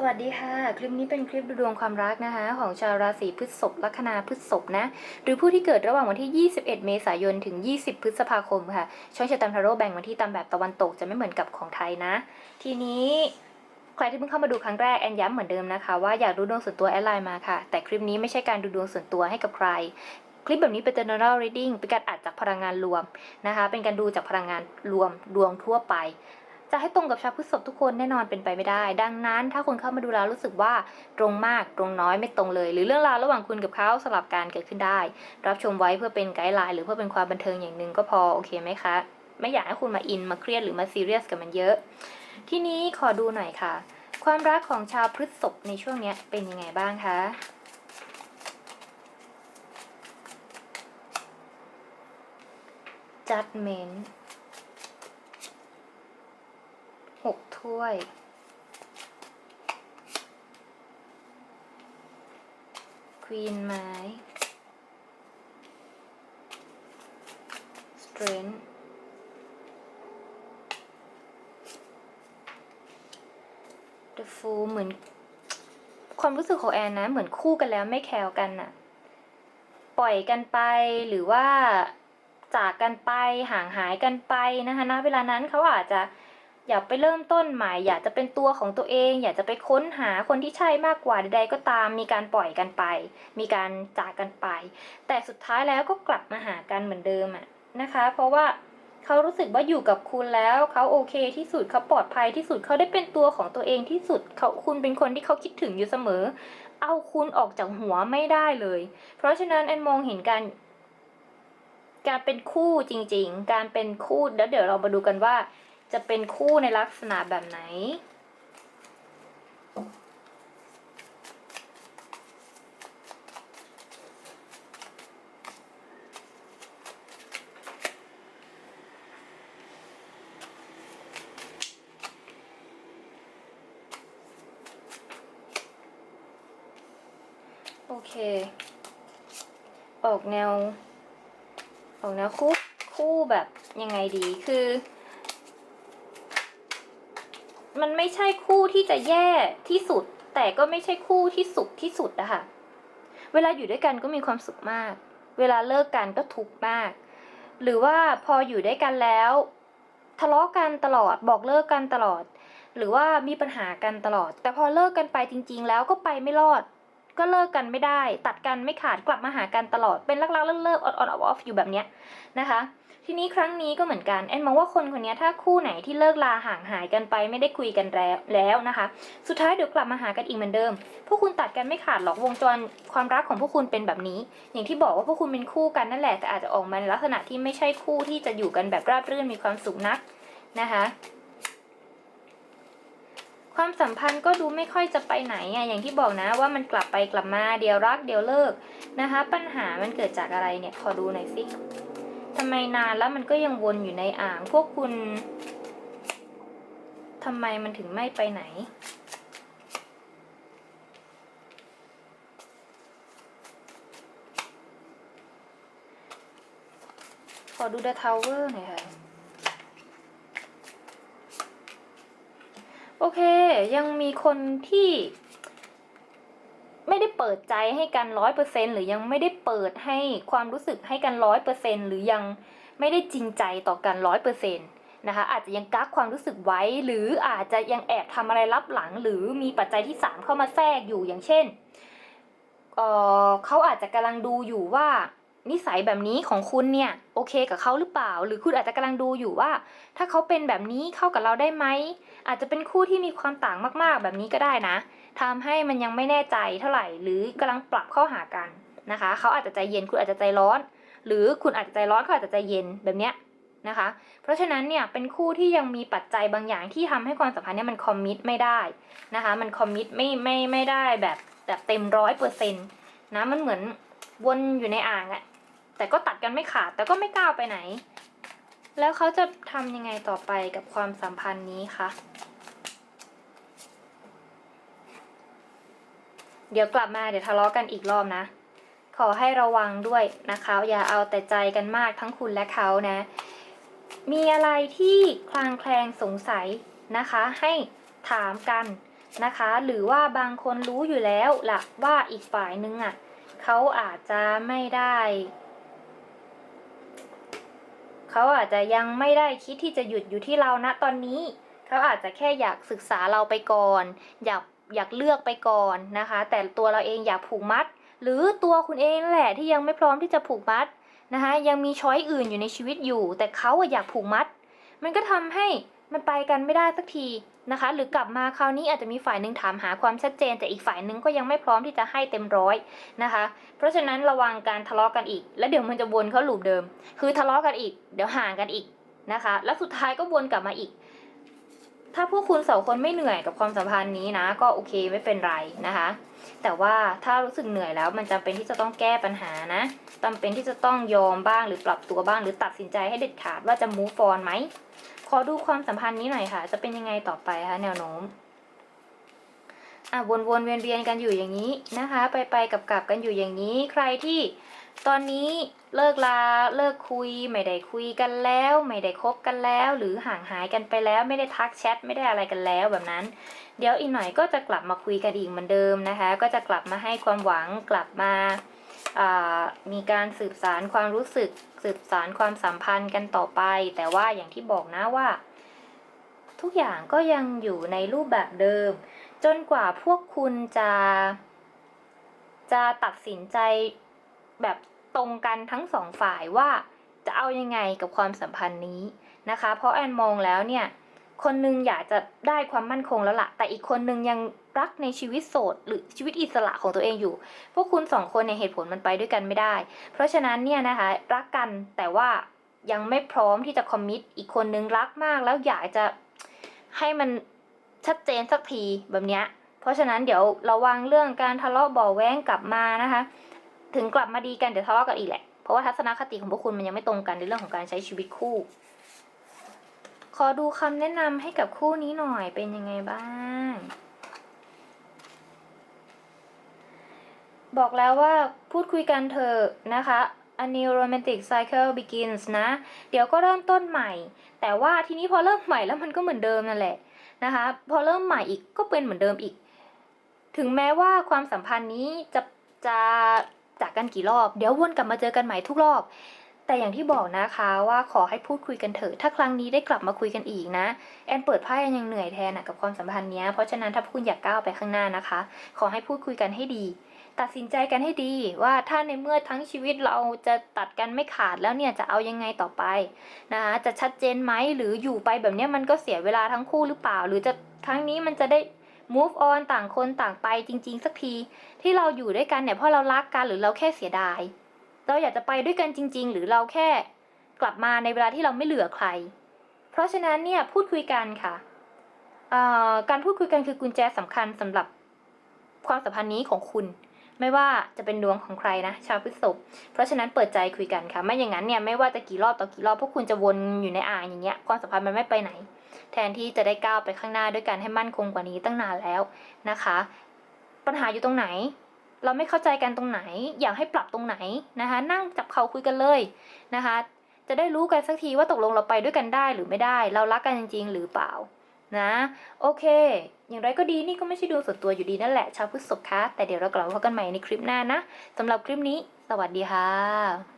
สวัสดีค่ะ คลิปนี้เป็นคลิปดูดวงความรักนะคะ ของชาวราศีพฤษภลัคนาพฤษภนะ หรือผู้ที่เกิดระหว่างวันที่ 21 เมษายนถึง 20 พฤษภาคมค่ะ ช่องชะตามทาโร่แบ่งวันที่ตามแบบตะวันตกจะไม่เหมือนกับของไทยนะ ทีนี้ใครที่เพิ่งเข้ามาดูครั้งแรกแอนย้ำเหมือนเดิมนะคะว่าอยากดูดวงส่วนตัวแอดไลน์มาค่ะ แต่คลิปนี้ไม่ใช่การดูดวงส่วนตัวให้กับใคร คลิปแบบนี้เป็น general reading เป็นการอ่านจากพลังงานรวมนะคะ เป็นการดูจากพลังงานรวมดวงทั่วไป จะให้ตรงกับชาวพฤษภทุกคนแน่นอนเป็นไปไม่ได้ ดังนั้น ถ้าคุณเข้ามาดูแล้วรู้สึกว่าตรงมากตรงน้อยไม่ตรงเลย หรือเรื่องราวระหว่างคุณกับเขาสลับการเกิดขึ้นได้ รับชมไว้เพื่อเป็นไกด์ไลน์หรือเพื่อเป็นความบันเทิงอย่างหนึ่งก็พอโอเคไหมคะ ไม่อยากให้คุณมาอินมาเครียดหรือมาซีเรียสกับมันเยอะ ทีนี้ขอดูหน่อยค่ะ ความรักของชาวพฤษภในช่วงนี้เป็นยังไงบ้างคะ judgment ถ้วย ควีนไม้ strength เดอะฟูเหมือน ความรู้สึกของแอนนะ เหมือนคู่กันแล้วไม่แคลกันน่ะ ปล่อยกันไปหรือว่าจากกันไปห่างหายกันไปนะคะณเวลานั้นเขาอาจจะ อยากไปเริ่มต้นใหม่ อยากจะเป็นตัวของตัวเอง อยากจะไปค้นหาคนที่ใช่มากกว่าใดๆก็ตาม มีการปล่อยกันไป มีการจากกันไป แต่สุดท้ายแล้วก็กลับมาหากันเหมือนเดิมอะนะคะ เพราะว่าเขารู้สึกว่าอยู่กับคุณแล้ว เขาโอเคที่สุดเขาปลอดภัยที่สุดเขาได้เป็นตัวของตัวเองที่สุดเขาคุณเป็นคนที่เขาคิดถึงอยู่เสมอ เอาคุณออกจากหัวไม่ได้เลย เพราะฉะนั้นแอนมองเห็นการการเป็นคู่จริง ๆ การเป็นคู่แล้วเดี๋ยวเรามาดูกันว่า จะเป็นคู่ในลักษณะแบบไหน โอเค ออกแนว ออกแนวคู่ คู่แบบยังไงดีคือ มันไม่ใช่คู่ที่จะแย่ที่สุด แต่ก็ไม่ใช่คู่ที่สุขที่สุดอะค่ะ เวลาอยู่ด้วยกันก็มีความสุขมาก เวลาเลิกกันก็ทุกข์มาก หรือว่าพออยู่ด้วยกันแล้ว ทะเลาะกันตลอดบอกเลิกกันตลอด หรือว่ามีปัญหากันตลอด แต่พอเลิกกันไปจริง ๆ แล้วก็ไปไม่รอด ก็เลิกกันไม่ได้ ตัดกันไม่ขาดกลับมาหากันตลอดเป็นรักๆเลิกเลิกออนออนออฟอยู่แบบเนี้ยนะคะ ทีนี้ครั้งนี้ก็เหมือนกันแอนมองว่าคนคนนี้ถ้าคู่ไหนที่เลิกลาห่างหายกันไปไม่ได้คุยกันแล้วแล้วนะคะ สุดท้ายเดี๋ยวกลับมาหากันอีกเหมือนเดิม พวกคุณตัดกันไม่ขาดหรอกวงจรความรักของพวกคุณเป็นแบบนี้ อย่างที่บอกว่าพวกคุณเป็นคู่กันนั่นแหละแต่อาจจะออกมาในลักษณะที่ไม่ใช่คู่ที่จะอยู่กันแบบราบรื่นมีความสุขนักนะคะความสัมพันธ์ก็ดูไม่ค่อยจะไปไหนอะอย่างที่บอกนะว่ามันกลับไปกลับมาเดี๋ยวรักเดี๋ยวเลิกนะคะ ปัญหามันเกิดจากอะไรเนี่ยขอดูหน่อยสิ ทำไมนานแล้วมันก็ยังวนอยู่ในอ่าง พวกคุณทำไมมันถึงไม่ไปไหน ขอดู The Tower หน่อยค่ะ โอเค ยังมีคนที่ เปิดใจให้กันร้อยเปอร์เซ็นหรือยังไม่ได้เปิดให้ความรู้สึกให้กันร้อยเปอร์เซ็นหรือยังไม่ได้จริงใจต่อกันร้อยเปอร์เซ็นนะคะอาจจะยังกักความรู้สึกไว้ หรืออาจจะยังแอบทำอะไรลับหลัง หรือมีปัจจัยที่สามเข้ามาแทรกอยู่อย่างเช่นเออเขาอาจจะกำลังดูอยู่ว่า นิสัยแบบนี้ของคุณเนี่ยโอเคกับเขาหรือเปล่า หรือคุณอาจจะกำลังดูอยู่ว่า ถ้าเขาเป็นแบบนี้เข้ากับเราได้ไหมอาจจะเป็นคู่ที่มีความต่างมากๆ แบบนี้ก็ได้นะทำให้มันยังไม่แน่ใจเท่าไหร่ หรือกำลังปรับเข้าหากันนะคะ เขาอาจจะใจเย็นคุณอาจจะใจร้อน หรือคุณอาจจะใจร้อนเขาอาจจะใจเย็นแบบเนี้ยนะคะ เพราะฉะนั้นเนี่ยเป็นคู่ที่ยังมีปัจจัยบางอย่างที่ทำให้ความสัมพันธ์เนี่ยมันคอมมิตไม่ได้นะคะ มันคอมมิตไม่ไม่ไม่ได้แบบแบบเต็มร้อยเปอร์เซ็นต์นะมันเหมือน วนอยู่ในอ่างอะแต่ก็ตัดกันไม่ขาดแต่ก็ไม่ก้าวไปไหน แล้วเขาจะทำยังไงต่อไปกับความสัมพันธ์นี้คะเดี๋ยวกลับมาเดี๋ยวทะเลาะกันอีกรอบนะ ขอให้ระวังด้วยนะคะ อย่าเอาแต่ใจกันมากทั้งคุณและเขานะ มีอะไรที่คลางแคลงสงสัยนะคะ ให้ถามกันนะคะ หรือว่าบางคนรู้อยู่แล้วล่ะว่าอีกฝ่ายนึงอะ เขาอาจจะไม่ได้ เขาอาจจะยังไม่ได้คิดที่จะหยุดอยู่ที่เรานะตอนนี้ เขาอาจจะแค่อยากศึกษาเราไปก่อน อยากอยากเลือกไปก่อนนะคะ แต่ตัวเราเองอยากผูกมัด หรือตัวคุณเองแหละที่ยังไม่พร้อมที่จะผูกมัดนะคะยังมีช้อยอื่นอยู่ในชีวิตอยู่ แต่เขาอะอยากผูกมัด มันก็ทำให้มันไปกันไม่ได้สักที นะคะ หรือกลับมาคราวนี้อาจจะมีฝ่ายหนึ่งถามหาความชัดเจน แต่อีกฝ่ายหนึ่งก็ยังไม่พร้อมที่จะให้เต็มร้อยนะคะ เพราะฉะนั้นระวังการทะเลาะกันอีก แล้วเดี๋ยวมันจะวนเข้าลูปเดิม คือทะเลาะกันอีก เดี๋ยวห่างกันอีกนะคะ แล้วสุดท้ายก็วนกลับมาอีก ถ้าพวกคุณสองคนไม่เหนื่อยกับความสัมพันธ์นี้นะ ก็โอเคไม่เป็นไรนะคะ แต่ว่าถ้ารู้สึกเหนื่อยแล้วมันจำเป็นที่จะต้องแก้ปัญหานะจำเป็นที่จะต้องยอมบ้างหรือปรับตัวบ้าง หรือตัดสินใจให้เด็ดขาดว่าจะ move on ไหม ขอดูความสัมพันธ์นี้หน่อยค่ะ จะเป็นยังไงต่อไปคะแนวโน้มอะวนๆเวียนๆกันอยู่อย่างนี้นะคะ ไปไปๆกลับกันอยู่อย่างนี้ ใครที่ตอนนี้เลิกลาเลิกคุย ไม่ได้คุยกันแล้ว ไม่ได้คบกันแล้ว หรือห่างหายกันไปแล้ว ไม่ได้ทักแชทไม่ได้อะไรกันแล้วแบบนั้น เดี๋ยวอีกหน่อยก็จะกลับมาคุยกันอีกเหมือนเดิมนะคะ ก็จะกลับมาให้ความหวังกลับมา มีการสืบสารความรู้สึกสืบสารความสัมพันธ์กันต่อไป แต่ว่าอย่างที่บอกนะว่า ทุกอย่างก็ยังอยู่ในรูปแบบเดิม จนกว่าพวกคุณจะ จะตัดสินใจแบบตรงกันทั้งสองฝ่ายว่าจะเอายังไงกับความสัมพันธ์นี้นะคะ เพราะแอนมองแล้วเนี่ย คนหนึงอยากจะได้ความมั่นคงแล้วละ่ะ แต่อีกคนหนึงยังรักในชีวิตโสด หรือชีวิตอิสระของตัวเองอยู่ พวกคุณสองคนในยเหตุผลมันไปด้วยกันไม่ได้ เพราะฉะนั้นเนี่ยนะคะรักกันแต่ว่ายังไม่พร้อมที่จะคอมมิตอีกคนนึงรักมากแล้วอยากจะให้มันชัดเจนสักทีแบบเนี้ย เพราะฉะนั้นเดี๋ยวระวังเรื่องการทะเลาะบ่อแว้งกลับมานะคะ ถึงกลับมาดีกันเดี๋ยวทะเลาะกันอีกแหละ เพราะว่าทัศนคติของพวกคุณมันยังไม่ตรงกันในเรื่องของการใช้ชีวิตคู่ ขอดูคำแนะนำให้กับคู่นี้หน่อยเป็นยังไงบ้าง บอกแล้วว่าพูดคุยกันเถอะนะคะ a new romantic cycle begins นะ เดี๋ยวก็เริ่มต้นใหม่ แต่ว่าทีนี้พอเริ่มใหม่แล้วมันก็เหมือนเดิมนั่นแหละนะคะ พอเริ่มใหม่อีกก็เป็นเหมือนเดิมอีก ถึงแม้ว่าความสัมพันธ์นี้จะจะจากกันกี่รอบ เดี๋ยววนกลับมาเจอกันใหม่ทุกรอบ แต่อย่างที่บอกนะคะว่าขอให้พูดคุยกันเถอะ ถ้าครั้งนี้ได้กลับมาคุยกันอีกนะ แอนเปิดไพ่แอนยังเหนื่อยแทนอะกับความสัมพันธ์เนี้ยเพราะฉะนั้นถ้าคุณอยากก้าวไปข้างหน้านะคะ ขอให้พูดคุยกันให้ดี ตัดสินใจกันให้ดีว่าถ้าในเมื่อทั้งชีวิตเราจะตัดกันไม่ขาดแล้วเนี่ยจะเอายังไงต่อไปนะคะจะชัดเจนไหมหรืออยู่ไปแบบเนี้ยมันก็เสียเวลาทั้งคู่หรือเปล่า หรือจะครั้งนี้มันจะได้ move on ต่างคนต่างไปจริง ๆ สักที ที่เราอยู่ด้วยกันเนี่ยเพราะเรารักกันหรือเราแค่เสียดาย เราอยากจะไปด้วยกันจริง ๆ หรือเราแค่กลับมาในเวลาที่เราไม่เหลือใคร เพราะฉะนั้นเนี่ยพูดคุยกันค่ะ การพูดคุยกันคือกุญแจสำคัญสำหรับความสัมพันธ์นี้ของคุณ ไม่ว่าจะเป็นดวงของใครนะ ชาวพฤษภเพราะฉะนั้นเปิดใจคุยกันค่ะ ไม่อย่างนั้นเนี่ยไม่ว่าจะกี่รอบต่อกี่รอบพวกคุณจะวนอยู่ในอ่างอย่างเงี้ยความสัมพันธ์มันไม่ไปไหน แทนที่จะได้ก้าวไปข้างหน้าด้วยกันให้มั่นคงกว่านี้ตั้งนานแล้วนะคะ ปัญหาอยู่ตรงไหน เราไม่เข้าใจกันตรงไหน อยากให้ปรับตรงไหนนะคะ นั่งจับเขาคุยกันเลยนะคะ จะได้รู้กันสักทีว่าตกลงเราไปด้วยกันได้หรือไม่ได้ เรารักกันจริง ๆ หรือเปล่านะ โอเค อย่างไรก็ดีนี่ก็ไม่ใช่ดวงส่วนตัวอยู่ดีนั่นแหละชาวพฤษภคะแต่เดี๋ยวเรากลับมาพบกันใหม่ในคลิปหน้านะสำหรับคลิปนี้ สวัสดีค่ะ